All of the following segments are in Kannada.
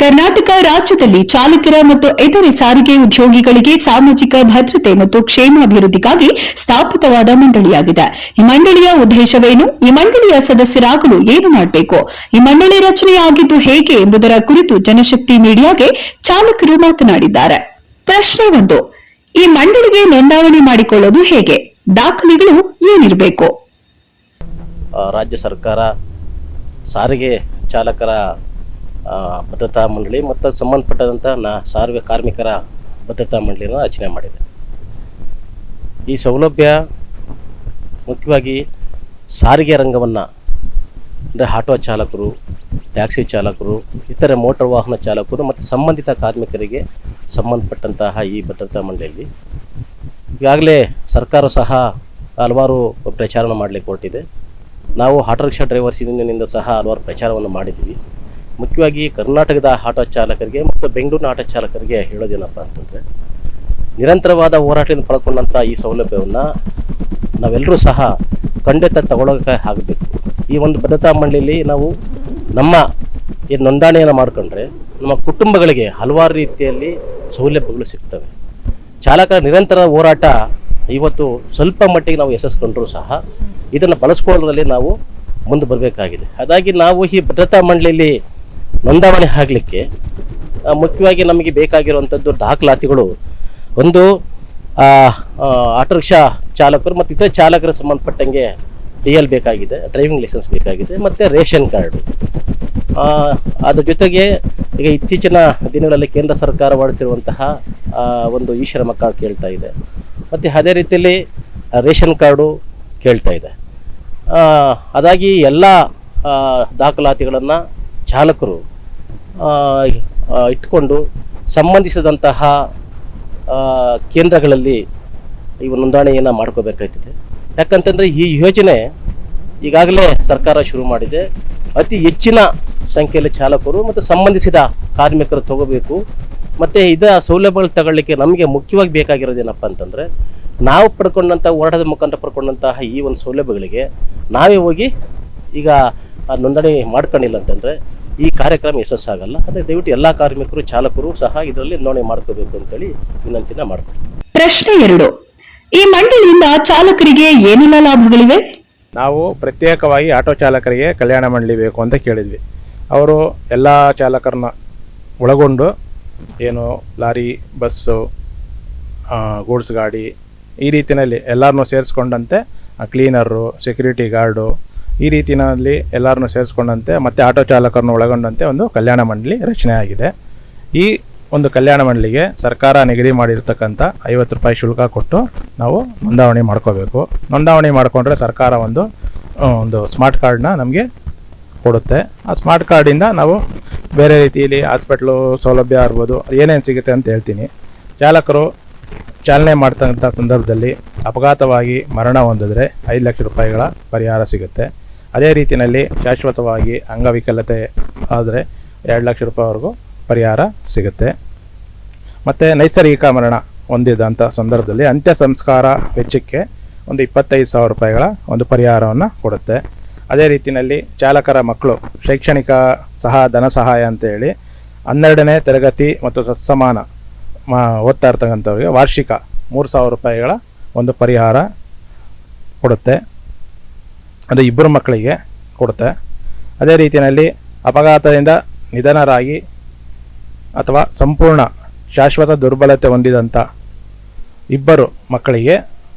ಕರ್ನಾಟಕ ರಾಜ್ಯದಲ್ಲಿ ಚಾಲಕರ ಮತ್ತು ಇತರೆ ಸಾರಿಗೆ ಉದ್ಯೋಗಿಗಳಿಗೆ ಸಾಮಾಜಿಕ ಭದ್ರತೆ ಮತ್ತು ಕ್ಷೇಮಾಭಿವೃದ್ಧಿಗಾಗಿ ಸ್ಥಾಪಿತವಾದ ಮಂಡಳಿಯಾಗಿದೆ. ಈ ಮಂಡಳಿಯ ಉದ್ದೇಶವೇನು? ಈ ಮಂಡಳಿಯ ಸದಸ್ಯರಾಗಲು ಏನು ಮಾಡಬೇಕು? ಈ ಮಂಡಳಿ ರಚನೆಯಾಗಿದ್ದು ಹೇಗೆ ಎಂಬುದರ ಕುರಿತು ಜನಶಕ್ತಿ ಮೀಡಿಯಾಗೆ ಚಾಲಕರು ಮಾತನಾಡಿದ್ದಾರೆ. ಪ್ರಶ್ನೆ ಒಂದು, ಈ ಮಂಡಳಿಗೆ ನೋಂದಾವಣೆ ಮಾಡಿಕೊಳ್ಳೋದು ಹೇಗೆ? ದಾಖಲೆಗಳು ಏನಿರಬೇಕು? ರಾಜ್ಯ ಸರ್ಕಾರ ಸಾರಿಗೆ ಚಾಲಕರ ಭದ್ರತಾ ಮಂಡಳಿ ಮತ್ತು ಸಂಬಂಧಪಟ್ಟಂಥ ನಾ ಸಾರಿಗೆ ಕಾರ್ಮಿಕರ ಭದ್ರತಾ ಮಂಡಳಿಯನ್ನು ರಚನೆ ಮಾಡಿದೆ. ಈ ಸೌಲಭ್ಯ ಮುಖ್ಯವಾಗಿ ಸಾರಿಗೆ ರಂಗವನ್ನು, ಅಂದರೆ ಆಟೋ ಚಾಲಕರು, ಟ್ಯಾಕ್ಸಿ ಚಾಲಕರು, ಇತರೆ ಮೋಟಾರ್ ವಾಹನ ಚಾಲಕರು ಮತ್ತು ಸಂಬಂಧಿತ ಕಾರ್ಮಿಕರಿಗೆ ಸಂಬಂಧಪಟ್ಟಂತಹ ಈ ಭದ್ರತಾ ಮಂಡಳಿಯಲ್ಲಿ ಈಗಾಗಲೇ ಸರ್ಕಾರ ಸಹ ಹಲವಾರು ಪ್ರಚಾರವನ್ನು ಮಾಡಲಿಕ್ಕೆ ಹೊರಟಿದೆ. ನಾವು ಆಟೋ ರಿಕ್ಷಾ ಡ್ರೈವರ್ಸ್ ಯೂನಿಯನ್ನಿಂದ ಸಹ ಹಲವಾರು ಪ್ರಚಾರವನ್ನು ಮಾಡಿದ್ದೀವಿ. ಮುಖ್ಯವಾಗಿ ಕರ್ನಾಟಕದ ಆಟೋ ಚಾಲಕರಿಗೆ ಮತ್ತು ಬೆಂಗಳೂರಿನ ಆಟೋ ಚಾಲಕರಿಗೆ ಹೇಳೋದೇನಪ್ಪ ಅಂತಂದರೆ, ನಿರಂತರವಾದ ಹೋರಾಟದಿಂದ ಪಡ್ಕೊಂಡಂಥ ಈ ಸೌಲಭ್ಯವನ್ನು ನಾವೆಲ್ಲರೂ ಸಹ ಖಂಡಿತ ತಗೊಳ್ಳೋಕೆ ಆಗಬೇಕು. ಈ ಒಂದು ಭದ್ರತಾ ಮಂಡಳಿಯಲ್ಲಿ ನಾವು ನಮ್ಮ ಏನು ನೋಂದಣಿಯನ್ನು ಮಾಡಿಕೊಂಡ್ರೆ ನಮ್ಮ ಕುಟುಂಬಗಳಿಗೆ ಹಲವಾರು ರೀತಿಯಲ್ಲಿ ಸೌಲಭ್ಯಗಳು ಸಿಗ್ತವೆ. ಚಾಲಕರ ನಿರಂತರ ಹೋರಾಟ ಇವತ್ತು ಸ್ವಲ್ಪ ಮಟ್ಟಿಗೆ ನಾವು ಯಶಸ್ಕೊಂಡ್ರೂ ಸಹ ಇದನ್ನು ಬಳಸ್ಕೊಳ್ಳೋದ್ರಲ್ಲಿ ನಾವು ಮುಂದೆ ಬರಬೇಕಾಗಿದೆ. ಹಾಗಾಗಿ ನಾವು ಈ ಭದ್ರತಾ ಮಂಡಳಿಯಲ್ಲಿ ನೋಂದಾವಣೆ ಆಗಲಿಕ್ಕೆ ಮುಖ್ಯವಾಗಿ ನಮಗೆ ಬೇಕಾಗಿರುವಂಥದ್ದು ದಾಖಲಾತಿಗಳು. ಒಂದು ಆಟೋ ರಿಕ್ಷಾ ಚಾಲಕರು ಮತ್ತು ಇತರ ಚಾಲಕರ ಸಂಬಂಧಪಟ್ಟಂಗೆ ಡಿ ಎಲ್ ಬೇಕಾಗಿದೆ, ಡ್ರೈವಿಂಗ್ ಲೈಸೆನ್ಸ್ ಬೇಕಾಗಿದೆ ಮತ್ತು ರೇಷನ್ ಕಾರ್ಡು. ಅದ್ರ ಜೊತೆಗೆ ಈಗ ಇತ್ತೀಚಿನ ದಿನಗಳಲ್ಲಿ ಕೇಂದ್ರ ಸರ್ಕಾರ ಹೊರಡಿಸಿರುವಂತಹ ಒಂದು ಈಶ್ರಮ ಶ್ರಮ ಕಾರ್ಡ್ ಕೇಳ್ತಾ ಇದೆ. ಮತ್ತು ಅದೇ ರೀತಿಯಲ್ಲಿ ರೇಷನ್ ಕಾರ್ಡು ಕೇಳ್ತಾ ಇದೆ. ಅದಾಗಿ ಎಲ್ಲ ದಾಖಲಾತಿಗಳನ್ನು ಚಾಲಕರು ಇಟ್ಕೊಂಡು ಸಂಬಂಧಿಸಿದಂತಹ ಕೇಂದ್ರಗಳಲ್ಲಿ ಇವು ನೋಂದಣಿಯನ್ನು ಮಾಡ್ಕೋಬೇಕಾಗ್ತದೆ ಯಾಕಂತಂದರೆ ಈ ಯೋಜನೆ ಈಗಾಗಲೇ ಸರ್ಕಾರ ಶುರು ಮಾಡಿದೆ. ಅತಿ ಹೆಚ್ಚಿನ ಸಂಖ್ಯೆಯಲ್ಲಿ ಚಾಲಕರು ಮತ್ತು ಸಂಬಂಧಿಸಿದ ಕಾರ್ಮಿಕರು ತಗೋಬೇಕು. ಮತ್ತು ಇದರ ಸೌಲಭ್ಯಗಳು ತಗೊಳ್ಳಿಕ್ಕೆ ನಮಗೆ ಮುಖ್ಯವಾಗಿ ಬೇಕಾಗಿರೋದೇನಪ್ಪ ಅಂತಂದರೆ, ನಾವು ಪಡ್ಕೊಂಡಂಥ ಹೋರಾಟದ ಮುಖಾಂತರ ಪಡ್ಕೊಂಡಂತಹ ಈ ಒಂದು ಸೌಲಭ್ಯಗಳಿಗೆ ನಾವೇ ಹೋಗಿ ಈಗ ನೋಂದಣಿ ಮಾಡ್ಕೊಂಡಿಲ್ಲ ಅಂತಂದರೆ ಈ ಕಾರ್ಯಕ್ರಮ ಯಶಸ್ಸಾಗಲ್ಲ. ಅದೇ ದಯವಿಟ್ಟು ಎಲ್ಲ ಕಾರ್ಮಿಕರು ಚಾಲಕರು ಸಹ ಇದರಲ್ಲಿ ನೋಣೆ ಮಾಡ್ಕೋಬೇಕು ಅಂತೇಳಿ ವಿನಂತಿನ ಮಾಡ್ತಾರೆ ಪ್ರಶ್ನೆ ಎರಡು. ಈ ಮಂಡಳಿಯಿಂದ ಚಾಲಕರಿಗೆ ಏನೆಲ್ಲ ಲಾಭಗಳಿವೆ? ನಾವು ಪ್ರತ್ಯೇಕವಾಗಿ ಆಟೋ ಚಾಲಕರಿಗೆ ಕಲ್ಯಾಣ ಮಂಡಳಿ ಬೇಕು ಅಂತ ಕೇಳಿದ್ವಿ. ಅವರು ಎಲ್ಲ ಚಾಲಕರನ್ನ ಒಳಗೊಂಡು ಏನು ಲಾರಿ ಬಸ್ಸು ಆ, ಗೂಡ್ಸ್ ಗಾಡಿ ಈ ರೀತಿಯಲ್ಲಿ ಎಲ್ಲರನ್ನೂ ಸೇರಿಸ್ಕೊಂಡಂತೆ ಕ್ಲೀನರು ಸೆಕ್ಯೂರಿಟಿ ಗಾರ್ಡು ಈ ರೀತಿಯಲ್ಲಿ ಎಲ್ಲರನ್ನೂ ಸೇರಿಸ್ಕೊಂಡಂತೆ ಮತ್ತು ಆಟೋ ಚಾಲಕರನ್ನು ಒಳಗೊಂಡಂತೆ ಒಂದು ಕಲ್ಯಾಣ ಮಂಡಳಿ ರಚನೆಯಾಗಿದೆ ಈ ಒಂದು ಕಲ್ಯಾಣ ಮಂಡಳಿಗೆ ಸರ್ಕಾರ ನಿಗದಿ ಮಾಡಿರ್ತಕ್ಕಂಥ ಐವತ್ತು ರೂಪಾಯಿ ಶುಲ್ಕ ಕೊಟ್ಟು ನಾವು ನೋಂದಾವಣಿ ಮಾಡ್ಕೋಬೇಕು. ನೋಂದಾವಣಿ ಮಾಡಿಕೊಂಡ್ರೆ ಸರ್ಕಾರ ಒಂದು ಒಂದು ಸ್ಮಾರ್ಟ್ ಕಾರ್ಡ್ನ ನಮಗೆ ಕೊಡುತ್ತೆ. ಆ ಸ್ಮಾರ್ಟ್ ಕಾರ್ಡಿಂದ ನಾವು ಬೇರೆ ರೀತಿಯಲ್ಲಿ ಹಾಸ್ಪಿಟ್ಲು ಸೌಲಭ್ಯ ಇರ್ಬೋದು ಏನೇನು ಸಿಗುತ್ತೆ ಅಂತ ಹೇಳ್ತೀನಿ. ಚಾಲಕರು ಚಾಲನೆ ಮಾಡ್ತಕ್ಕಂಥ ಸಂದರ್ಭದಲ್ಲಿ ಅಪಘಾತವಾಗಿ ಮರಣ ಹೊಂದಿದ್ರೆ ಐದು ಲಕ್ಷ ರೂಪಾಯಿಗಳ ಪರಿಹಾರ ಸಿಗುತ್ತೆ. ಅದೇ ರೀತಿಯಲ್ಲಿ ಶಾಶ್ವತವಾಗಿ ಅಂಗವಿಕಲತೆ ಆದರೆ ಎರಡು ಲಕ್ಷ ರೂಪಾಯಿವರೆಗೂ ಪರಿಹಾರ ಸಿಗುತ್ತೆ. ಮತ್ತು ನೈಸರ್ಗಿಕ ಮರಣ ಹೊಂದಿದಂಥ ಸಂದರ್ಭದಲ್ಲಿ ಅಂತ್ಯ ಸಂಸ್ಕಾರ ವೆಚ್ಚಕ್ಕೆ ಒಂದು ಇಪ್ಪತ್ತೈದು ಸಾವಿರ ರೂಪಾಯಿಗಳ ಒಂದು ಪರಿಹಾರವನ್ನು ಕೊಡುತ್ತೆ. ಅದೇ ರೀತಿಯಲ್ಲಿ ಚಾಲಕರ ಮಕ್ಕಳು, ಶೈಕ್ಷಣಿಕ ಸಹ ಧನ ಸಹಾಯ ಅಂತೇಳಿ ಹನ್ನೆರಡನೇ ತರಗತಿ ಮತ್ತು ಸಮಾನ ಮಾ, ಓದ್ತಾ ಇರ್ತಕ್ಕಂಥವ್ರಿಗೆ ವಾರ್ಷಿಕ ಮೂರು ಸಾವಿರ ರೂಪಾಯಿಗಳ ಒಂದು ಪರಿಹಾರ ಕೊಡುತ್ತೆ. ಅದು ಇಬ್ಬರು ಮಕ್ಕಳಿಗೆ ಕೊಡುತ್ತೆ. ಅದೇ ರೀತಿಯಲ್ಲಿ ಅಪಘಾತದಿಂದ ನಿಧನರಾಗಿ ಅಥವಾ ಸಂಪೂರ್ಣ ಶಾಶ್ವತ ದುರ್ಬಲತೆ ಹೊಂದಿದಂಥ ಇಬ್ಬರು ಮಕ್ಕಳಿಗೆ,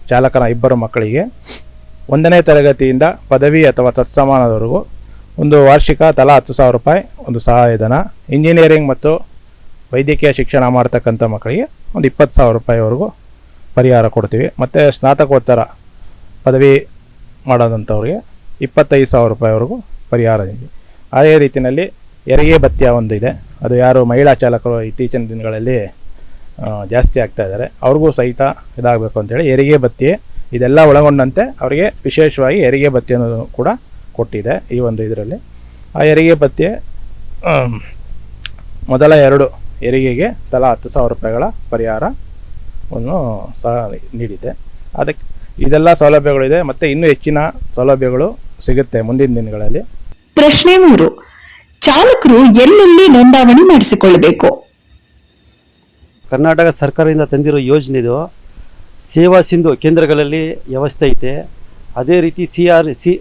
ಚಾಲಕನ ಇಬ್ಬರು ಮಕ್ಕಳಿಗೆ ಒಂದನೇ ತರಗತಿಯಿಂದ ಪದವಿ ಅಥವಾ ತತ್ಸಮಾನದವರೆಗೂ ಒಂದು ವಾರ್ಷಿಕ ತಲಾ ಹತ್ತು ಸಾವಿರ ರೂಪಾಯಿ ಒಂದು ಸಹಾಯಧನ ಇಂಜಿನಿಯರಿಂಗ್ ಮತ್ತು ವೈದ್ಯಕೀಯ ಶಿಕ್ಷಣ ಮಾಡ್ತಕ್ಕಂಥ ಮಕ್ಕಳಿಗೆ ಒಂದು ಇಪ್ಪತ್ತು ಸಾವಿರ ರೂಪಾಯಿವರೆಗೂ ಪರಿಹಾರ ಕೊಡ್ತೀವಿ. ಮತ್ತು ಸ್ನಾತಕೋತ್ತರ ಪದವಿ ಮಾಡೋದಂಥವ್ರಿಗೆ ಇಪ್ಪತ್ತೈದು ಸಾವಿರ ರೂಪಾಯಿವರೆಗೂ ಪರಿಹಾರ ಇದೆ ಅದೇ ರೀತಿಯಲ್ಲಿ ಹೆರಿಗೆ ಭತ್ಯ ಒಂದು ಇದೆ. ಅದು ಯಾರು ಮಹಿಳಾ ಚಾಲಕರು ಇತ್ತೀಚಿನ ದಿನಗಳಲ್ಲಿ ಜಾಸ್ತಿ ಆಗ್ತಾ ಇದ್ದಾರೆ. ಅವ್ರಿಗೂ ಸಹಿತ ಇದಾಗಬೇಕು ಅಂತೇಳಿ ಹೆರಿಗೆ ಭತ್ಯೆ ಇದೆಲ್ಲ ಒಳಗೊಂಡಂತೆ ಅವರಿಗೆ ವಿಶೇಷವಾಗಿ ಹೆರಿಗೆ ಭತ್ಯೆಯನ್ನು ಕೂಡ ಕೊಟ್ಟಿದೆ ಈ ಒಂದು ಇದರಲ್ಲಿ. ಆ ಹೆರಿಗೆ ಭತ್ಯೆ ಮೊದಲ ಎರಡು ಹೆರಿಗೆಗೆ ತಲಾ ಹತ್ತು ಸಾವಿರ ರೂಪಾಯಿಗಳ ಪರಿಹಾರವನ್ನು ಸಹ ನೀಡಿದೆ. ಅದಕ್ಕೆ ಇದೆಲ್ಲ ಸೌಲಭ್ಯಗಳಿದೆ ಮತ್ತು ಇನ್ನೂ ಹೆಚ್ಚಿನ ಸೌಲಭ್ಯಗಳು ಸಿಗುತ್ತೆ ಮುಂದಿನ ದಿನಗಳಲ್ಲಿ. ಪ್ರಶ್ನೆ ಮೂರು. ಚಾಲಕರು ಎಲ್ಲೆಲ್ಲಿ ನೋಂದಾವಣಿ ಮಾಡಿಸಿಕೊಳ್ಳಬೇಕು? ಕರ್ನಾಟಕ ಸರ್ಕಾರದಿಂದ ತಂದಿರೋ ಯೋಜನೆ ಇದು. ಸೇವಾ ಸಿಂಧು ಕೇಂದ್ರಗಳಲ್ಲಿ ವ್ಯವಸ್ಥೆ ಐತೆ. ಅದೇ ರೀತಿ C R C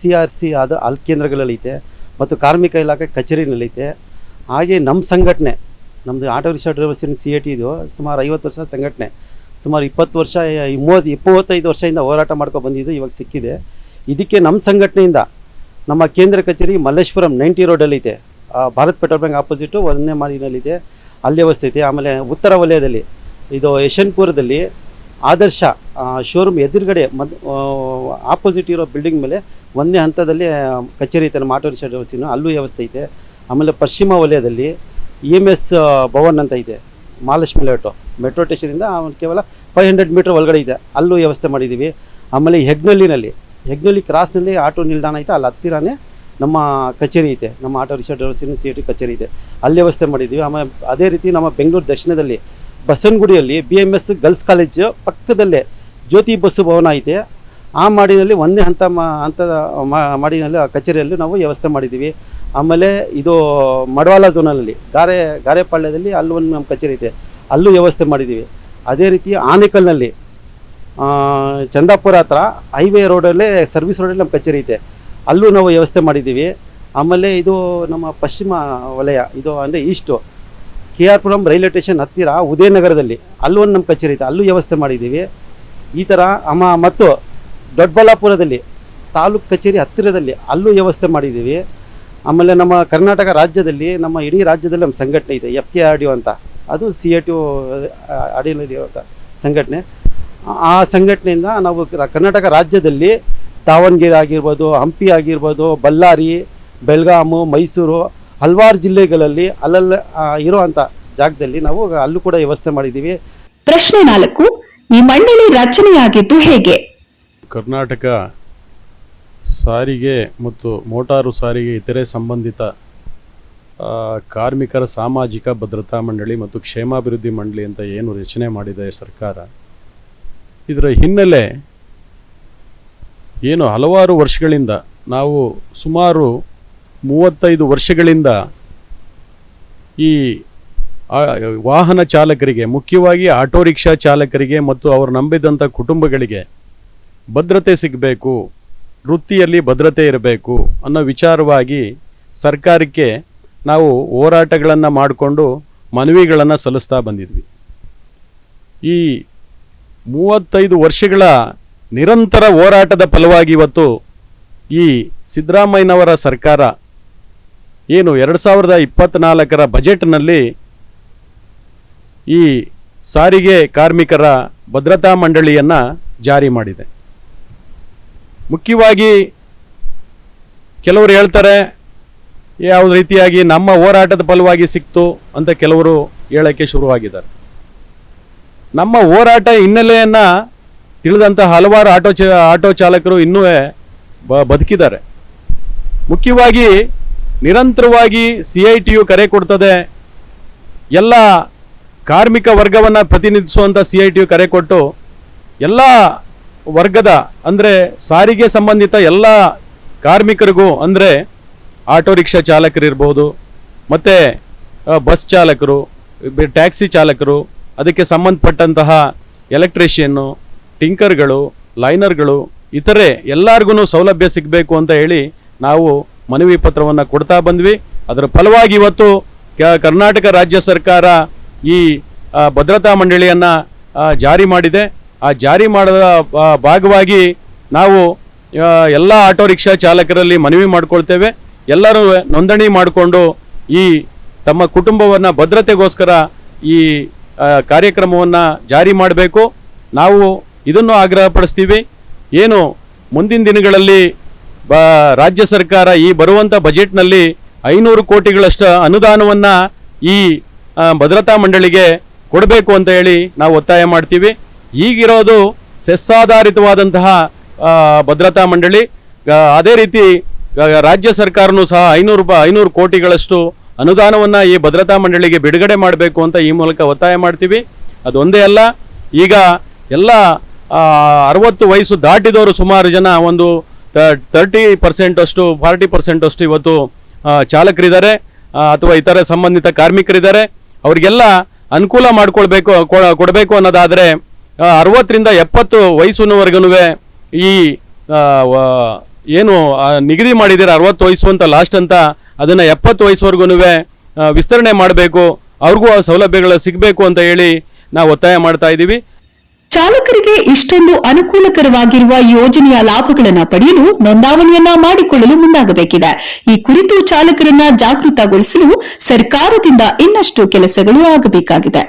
C R C ಆದ ಅಲ್ ಕೇಂದ್ರಗಳಲ್ಲಿ ಐತೆ. ಮತ್ತು ಕಾರ್ಮಿಕ ಇಲಾಖೆ ಕಚೇರಿನಲ್ಲೈತೆ ಹಾಗೆ ನಮ್ಮ ಸಂಘಟನೆ ನಮ್ಮದು auto rickshaw drivers C A T ಇದು ಸುಮಾರು ಐವತ್ತು ವರ್ಷ ಸಂಘಟನೆ. ಸುಮಾರು ಇಪ್ಪತ್ತು ವರ್ಷ ಮೂವತ್ತು ಇಪ್ಪತ್ತೈದು ವರ್ಷದಿಂದ ಹೋರಾಟ ಮಾಡ್ಕೊಂಡು ಬಂದಿದ್ದು ಇವಾಗ ಸಿಕ್ಕಿದೆ. ಇದಕ್ಕೆ ನಮ್ಮ ಸಂಘಟನೆಯಿಂದ ನಮ್ಮ ಕೇಂದ್ರ ಕಚೇರಿ ಮಲ್ಲೇಶ್ವರಂ ನೈಂಟಿ ರೋಡಲ್ಲಿ ಇದೆ ಆ, ಭಾರತ್ ಪೆಟ್ರೋಲ್ ಬ್ಯಾಂಕ್ ಆಪೋಸಿಟು ಒಂದನೇ ಮಾರಿನಲ್ಲಿದೆ ಅಲ್ಲಿ ವ್ಯವಸ್ಥೆ ಇದೆ. ಆಮೇಲೆ ಉತ್ತರ ವಲಯದಲ್ಲಿ ಇದು ಯಶವಂತಪುರದಲ್ಲಿ ಆದರ್ಶ ಶೋರೂಮ್ ಎದುರುಗಡೆ ಮದ್ ಆಪೋಸಿಟ್ ಇರೋ ಬಿಲ್ಡಿಂಗ್ ಮೇಲೆ ಒಂದೇ ಹಂತದಲ್ಲಿ ಕಚೇರಿ ಐತೆ ನಮ್ಮ ಆಟೋ ರಿಕ್ಷಾ ಡ್ರೈವರ್ಸಿನ ಅಲ್ಲೂ ವ್ಯವಸ್ಥೆ ಐತೆ ಆಮೇಲೆ ಪಶ್ಚಿಮ ವಲಯದಲ್ಲಿ ಇ ಎಂ ಎಸ್ ಭವನ್ ಅಂತ ಇದೆ. ಮಹಾಲಕ್ಷ್ಮಿ ಲೇಟೋ. ಮೆಟ್ರೋ ಸ್ಟೇಷನಿಂದ ಕೇವಲ ಫೈವ್ ಹಂಡ್ರೆಡ್ ಮೀಟ್ರ್ ಒಳಗಡೆ ಇದೆ. ಅಲ್ಲೂ ವ್ಯವಸ್ಥೆ ಮಾಡಿದ್ದೀವಿ ಆಮೇಲೆ ಹೆಗ್ನಳ್ಳಿನಲ್ಲಿ ಹೆಗ್ನಳ್ಳಿ ಕ್ರಾಸ್ನಲ್ಲಿ ಆಟೋ ನಿಲ್ದಾಣ ಐತೆ, ಅಲ್ಲಿ ಹತ್ತಿರನೇ ನಮ್ಮ ಕಚೇರಿ ಐತೆ, ನಮ್ಮ auto rickshaw drivers C T ಕಚೇರಿ ಇದೆ. ಅಲ್ಲಿ ವ್ಯವಸ್ಥೆ ಮಾಡಿದ್ದೀವಿ. ಆಮೇಲೆ ಅದೇ ರೀತಿ ನಮ್ಮ ಬೆಂಗಳೂರು ದಕ್ಷಿಣದಲ್ಲಿ ಬಸವನಗುಡಿಯಲ್ಲಿ B M S girls college ಪಕ್ಕದಲ್ಲೇ ಜ್ಯೋತಿ ಬಸ್ಸು ಭವನ ಐತೆ. ಆ ಮಾಡಿನಲ್ಲಿ ಒಂದೇ ಹಂತ ಮಾ ಹಂತದ ಮಾಡಿನಲ್ಲಿ ಆ ಕಚೇರಿಯಲ್ಲಿ ನಾವು ವ್ಯವಸ್ಥೆ ಮಾಡಿದ್ದೀವಿ. ಆಮೇಲೆ ಇದು ಮಡವಾಲ ಝೋನಲ್ಲಿ ಗಾರೆ ಗಾರೆಪಾಳ್ಯದಲ್ಲಿ ಅಲ್ಲೊಂದು ನಮ್ಮ ಕಚೇರಿ ಐತೆ. ಅಲ್ಲೂ ವ್ಯವಸ್ಥೆ ಮಾಡಿದ್ದೀವಿ. ಅದೇ ರೀತಿ ಆನೇಕಲ್ನಲ್ಲಿ ಚಂದಾಪುರ ಹತ್ರ ಹೈವೇ ರೋಡಲ್ಲೇ ಸರ್ವಿಸ್ ರೋಡಲ್ಲಿ ನಮ್ಮ ಕಚೇರಿ ಐತೆ. ಅಲ್ಲೂ ನಾವು ವ್ಯವಸ್ಥೆ ಮಾಡಿದ್ದೀವಿ. ಆಮೇಲೆ ಇದು ನಮ್ಮ ಪಶ್ಚಿಮ ವಲಯ, ಇದು ಅಂದರೆ east K R Puram railway station ಹತ್ತಿರ ಉದಯನಗರದಲ್ಲಿ. ಅಲ್ಲೂ ಒಂದು ನಮ್ಮ ಕಚೇರಿ ಐತೆ. ಅಲ್ಲೂ ವ್ಯವಸ್ಥೆ ಮಾಡಿದ್ದೀವಿ. ಈ ಥರ ಅಮ್ಮ ಮತ್ತು ದೊಡ್ಡಬಳ್ಳಾಪುರದಲ್ಲಿ, ತಾಲೂಕು ಕಚೇರಿ ಹತ್ತಿರದಲ್ಲಿ ಅಲ್ಲೂ ವ್ಯವಸ್ಥೆ ಮಾಡಿದ್ದೀವಿ. ಆಮೇಲೆ ನಮ್ಮ ಕರ್ನಾಟಕ ರಾಜ್ಯದಲ್ಲಿ, ನಮ್ಮ ಇಡೀ ರಾಜ್ಯದಲ್ಲಿ ನಮ್ಮ ಸಂಘಟನೆ ಇದೆ ಎಫ್ ಕೆ ಆರ್ ಡಿ ಅಂತ. ಅದು ಸಿ ಎ ಟಿ ಒ ಅಂತ, ಸಂಘಟನೆ. ಆ- ಸಂಘಟನೆಯಿಂದ ನಾವು ಕರ್ನಾಟಕ ರಾಜ್ಯದಲ್ಲಿ ದಾವಣಗೆರೆ ಆಗಿರ್ಬೋದು ಹಂಪಿ ಆಗಿರ್ಬೋದು ಬಳ್ಳಾರಿ ಬೆಳಗಾಮು ಮೈಸೂರು ಹಲವಾರು ಜಿಲ್ಲೆಗಳಲ್ಲಿ ಅಲ್ಲಲ್ಲ ಇರುವಂಥ ಜಾಗದಲ್ಲಿ ನಾವು ಅಲ್ಲೂ ಕೂಡ ವ್ಯವಸ್ಥೆ ಮಾಡಿದ್ದೀವಿ. ಪ್ರಶ್ನೆ ನಾಲ್ಕು ಈ ಮಂಡಳಿ ರಚನೆಯಾಗಿದ್ದು ಹೇಗೆ? ಕರ್ನಾಟಕ ಸಾರಿಗೆ ಮತ್ತು ಮೋಟಾರು ಸಾರಿಗೆ ಇತರೆ ಸಂಬಂಧಿತ ಕಾರ್ಮಿಕರ ಸಾಮಾಜಿಕ ಭದ್ರತಾ ಮಂಡಳಿ ಮತ್ತು ಕ್ಷೇಮಾಭಿವೃದ್ಧಿ ಮಂಡಳಿ ಅಂತ ಏನು ರಚನೆ ಮಾಡಿದೆ ಸರ್ಕಾರ ಇದರ ಹಿನ್ನೆಲೆ ಏನು ಹಲವಾರು ವರ್ಷಗಳಿಂದ, ನಾವು ಸುಮಾರು ಮೂವತ್ತೈದು ವರ್ಷಗಳಿಂದ ಈ ವಾಹನ ಚಾಲಕರಿಗೆ, ಮುಖ್ಯವಾಗಿ ಆಟೋ ರಿಕ್ಷಾ ಚಾಲಕರಿಗೆ ಮತ್ತು ಅವರು ನಂಬಿದಂಥ ಕುಟುಂಬಗಳಿಗೆ ಭದ್ರತೆ ಸಿಗಬೇಕು, ವೃತ್ತಿಯಲ್ಲಿ ಭದ್ರತೆ ಇರಬೇಕು ಅನ್ನೋ ವಿಚಾರವಾಗಿ ಸರ್ಕಾರಕ್ಕೆ ನಾವು ಹೋರಾಟಗಳನ್ನು ಮಾಡಿಕೊಂಡು ಮನವಿಗಳನ್ನು ಸಲ್ಲಿಸ್ತಾ ಬಂದಿದ್ವಿ. ಈ ಮೂವತ್ತೈದು ವರ್ಷಗಳ ನಿರಂತರ ಹೋರಾಟದ ಫಲವಾಗಿ ಇವತ್ತು ಈ ಸಿದ್ದರಾಮಯ್ಯನವರ ಸರ್ಕಾರ ಏನು ಎರಡು ಸಾವಿರದ ಇಪ್ಪತ್ತ್ನಾಲ್ಕರ ಬಜೆಟ್ನಲ್ಲಿ ಈ ಸಾರಿಗೆ ಕಾರ್ಮಿಕರ ಭದ್ರತಾ ಮಂಡಳಿಯನ್ನು ಜಾರಿ ಮಾಡಿದೆ. ಮುಖ್ಯವಾಗಿ ಕೆಲವರು ಹೇಳ್ತಾರೆ ಯಾವ ರೀತಿಯಾಗಿ ನಮ್ಮ ಹೋರಾಟದ ಫಲವಾಗಿ ಸಿಕ್ತು ಅಂತ ಕೆಲವರು ಹೇಳೋಕ್ಕೆ ಶುರುವಾಗಿದ್ದಾರೆ. ನಮ್ಮ ಹೋರಾಟ ಹಿನ್ನೆಲೆಯನ್ನು ತಿಳಿದಂಥ ಹಲವಾರು ಆಟೋ ಚ, ಆಟೋ ಚಾಲಕರು ಇನ್ನೂ ಬ, ಬದುಕಿದ್ದಾರೆ. ಮುಖ್ಯವಾಗಿ ನಿರಂತರವಾಗಿ ಸಿ ಐ ಟಿ ಯು ಕರೆ ಕೊಡ್ತದೆ. ಎಲ್ಲ ಕಾರ್ಮಿಕ ವರ್ಗವನ್ನು ಪ್ರತಿನಿಧಿಸುವಂಥ ಸಿ ಐ ಟಿ ಯು ಕರೆ ಕೊಟ್ಟು ಎಲ್ಲ ವರ್ಗದ, ಅಂದರೆ ಸಾರಿಗೆ ಸಂಬಂಧಿತ ಎಲ್ಲ ಕಾರ್ಮಿಕರಿಗೂ, ಅಂದರೆ ಆಟೋ ರಿಕ್ಷಾ ಚಾಲಕರಿರ್ಬೋದು ಮತ್ತು ಬಸ್ ಚಾಲಕರು ಟ್ಯಾಕ್ಸಿ ಚಾಲಕರು ಅದಕ್ಕೆ ಸಂಬಂಧಪಟ್ಟಂತಹ ಎಲೆಕ್ಟ್ರಿಷಿಯನ್ನು, ಟಿಂಕರ್ಗಳು, ಲೈನರ್ಗಳು, ಇತರೆ ಎಲ್ಲರಿಗೂ ಸೌಲಭ್ಯ ಸಿಗಬೇಕು ಅಂತ ಹೇಳಿ ನಾವು ಮನವಿ ಪತ್ರವನ್ನು ಕೊಡ್ತಾ ಬಂದ್ವಿ. ಅದರ ಫಲವಾಗಿ ಇವತ್ತು ಕರ್ನಾಟಕ ರಾಜ್ಯ ಸರ್ಕಾರ ಈ ಭದ್ರತಾ ಮಂಡಳಿಯನ್ನು ಜಾರಿ ಮಾಡಿದೆ. ಆ ಜಾರಿ ಮಾಡಿದ ಭಾಗವಾಗಿ ನಾವು ಎಲ್ಲ ಆಟೋ ರಿಕ್ಷಾ ಚಾಲಕರಲ್ಲಿ ಮನವಿ ಮಾಡಿಕೊಳ್ತೇವೆ. ಎಲ್ಲರೂ ನೋಂದಣಿ ಮಾಡಿಕೊಂಡು ಈ ತಮ್ಮ ಕುಟುಂಬವನ್ನು ಭದ್ರತೆಗೋಸ್ಕರ ಈ ಕಾರ್ಯಕ್ರಮವನ್ನು ಜಾರಿ ಮಾಡಬೇಕು. ನಾವು ಇದನ್ನು ಆಗ್ರಹಪಡಿಸ್ತೀವಿ. ಏನು ಮುಂದಿನ ದಿನಗಳಲ್ಲಿ ಬ, ರಾಜ್ಯ ಸರ್ಕಾರ ಈ ಬರುವಂಥ ಬಜೆಟ್ನಲ್ಲಿ ಐನೂರು ಕೋಟಿಗಳಷ್ಟು ಅನುದಾನವನ್ನು ಈ ಭದ್ರತಾ ಮಂಡಳಿಗೆ ಕೊಡಬೇಕು ಅಂತ ಹೇಳಿ ನಾವು ಒತ್ತಾಯ ಮಾಡ್ತೀವಿ. ಈಗಿರೋದು ಸೆಸ್ಸಾಧಾರಿತವಾದಂತಹ ಭದ್ರತಾ ಮಂಡಳಿ. ಅದೇ ರೀತಿ ರಾಜ್ಯ ಸರ್ಕಾರನೂ ಸಹ ಐನೂರು ರೂಪಾಯಿ, ಐನೂರು ಕೋಟಿಗಳಷ್ಟು ಅನುದಾನವನ್ನು ಈ ಭದ್ರತಾ ಮಂಡಳಿಗೆ ಬಿಡುಗಡೆ ಮಾಡಬೇಕು ಅಂತ ಈ ಮೂಲಕ ಒತ್ತಾಯ ಮಾಡ್ತೀವಿ. ಅದೊಂದೇ ಅಲ್ಲ, ಈಗ ಎಲ್ಲ ಅರವತ್ತು ವಯಸ್ಸು ದಾಟಿದವರು ಸುಮಾರು ಜನ ಒಂದು ತರ್ಟಿ ಪರ್ಸೆಂಟ್ ಅಷ್ಟು ಫಾರ್ಟಿ ಪರ್ಸೆಂಟ್ ಅಷ್ಟು ಇವತ್ತು ಚಾಲಕರಿದ್ದಾರೆ ಅಥವಾ ಇತರ ಸಂಬಂಧಿತ ಕಾರ್ಮಿಕರಿದ್ದಾರೆ. ಅವರಿಗೆಲ್ಲ ಅನುಕೂಲ ಮಾಡಿಕೊಳ್ಬೇಕು ಕೊಡಬೇಕು ಅನ್ನೋದಾದರೆ ಅರವತ್ತರಿಂದ ಎಪ್ಪತ್ತು ವಯಸ್ಸಿನವರೆಗೂ ಈ ಏನು ನಿಗದಿ ಮಾಡಿದ್ದೀರ ಅರವತ್ತು ವಯಸ್ಸು ಅಂತ ಲಾಸ್ಟ್ ಅಂತ ಅದನ್ನು ಎಪ್ಪತ್ತು ವಯಸ್ಸುವರೆಗೂ ವಿಸ್ತರಣೆ ಮಾಡಬೇಕು, ಅವ್ರಿಗೂ ಆ ಸೌಲಭ್ಯಗಳು ಸಿಗಬೇಕು ಅಂತ ಹೇಳಿ ನಾವು ಒತ್ತಾಯ ಮಾಡ್ತಾ ಇದ್ದೀವಿ. ಚಾಲಕರಿಗೆ ಇಷ್ಟೊಂದು ಅನುಕೂಲಕರವಾಗಿರುವ ಯೋಜನೆಯ ಲಾಭಗಳನ್ನು ಪಡೆಯಲು ನೋಂದಾವಣಿಯನ್ನ ಮಾಡಿಕೊಳ್ಳಲು ಮುಂದಾಗಬೇಕಿದೆ. ಈ ಕುರಿತು ಚಾಲಕರನ್ನ ಜಾಗೃತಗೊಳಿಸಲು ಸರ್ಕಾರದಿಂದ ಇನ್ನಷ್ಟು ಕೆಲಸಗಳು ಆಗಬೇಕಾಗಿದೆ.